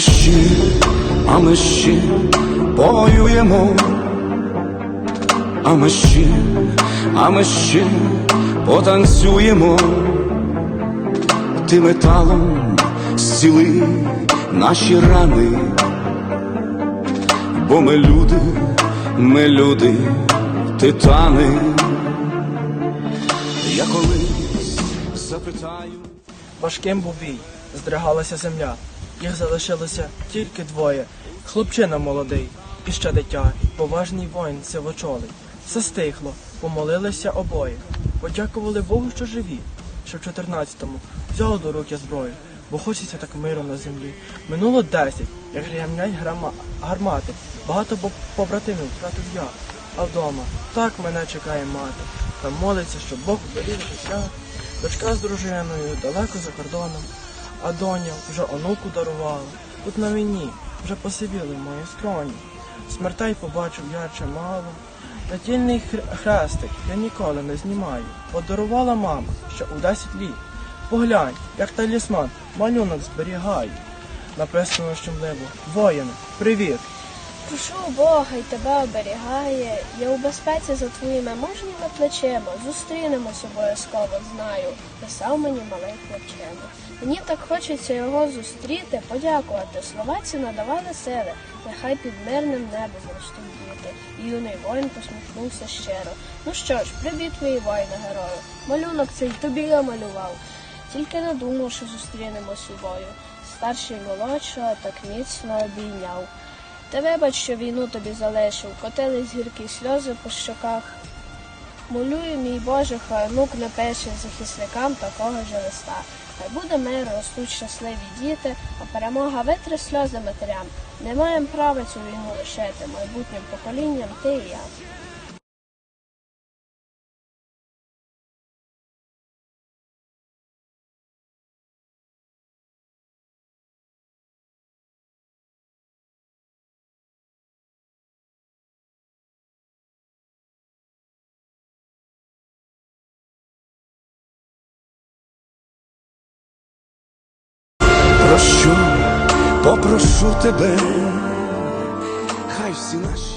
ще, а ми ще повоюємо, а ми ще, а ми ще потанцюємо, ти металом зціли наші рани, бо ми люди, ми люди, титани. Я колись запитаю. Важким був бій, здригалася земля. Їх залишилося тільки двоє. Хлопчина молодий і ще дитя, поважний воїн сивочолий. Все стихло, помолилися обоє. Подякували Богу, що живі. Ще в 14-му взяли до рук я зброю, бо хочеться так миру на землі. Минуло десять, як грямнять гармати. Багато побратимів втратив я. А вдома так мене чекає мати. Та молиться, щоб Бог беріг життя. Дочка з дружиною далеко за кордоном, а доня вже онуку дарувала. Тут на війні вже посивіли мої скроні. Смертей побачив я чимало. Натільний тільний хрестик я ніколи не знімаю. Подарувала мама ще у 10 літ. Поглянь, як талісман, малюнок зберігаю. Написано щемливо. Воїни, привіт! Прошу Бога й тебе оберігає. Я у безпеці за твоїми мужніми плечима. Зустрінемось обов'язково, знаю. Писав мені малий хлопчина. Мені так хочеться його зустріти, подякувати. Словаці надавали сили. Нехай під мирним небом ростуть діти. І юний воїн посміхнувся щиро. Ну що ж, привіт, мій воїне герою. Малюнок цей тобі я малював. Тільки не думав, що зустрінемось бою. Старший молодшого так міцно обійняв. Та вибач, що війну тобі залишив, котились гіркі сльози по щоках. Молюю, мій Боже, хай онук не пише захисникам такого ж листа. Хай буде мир, ростуть щасливі діти, а перемога витре сльози матерям. Не маємо права цю війну лишити майбутнім поколінням ти і я. попрошу тебе, хай всі наші.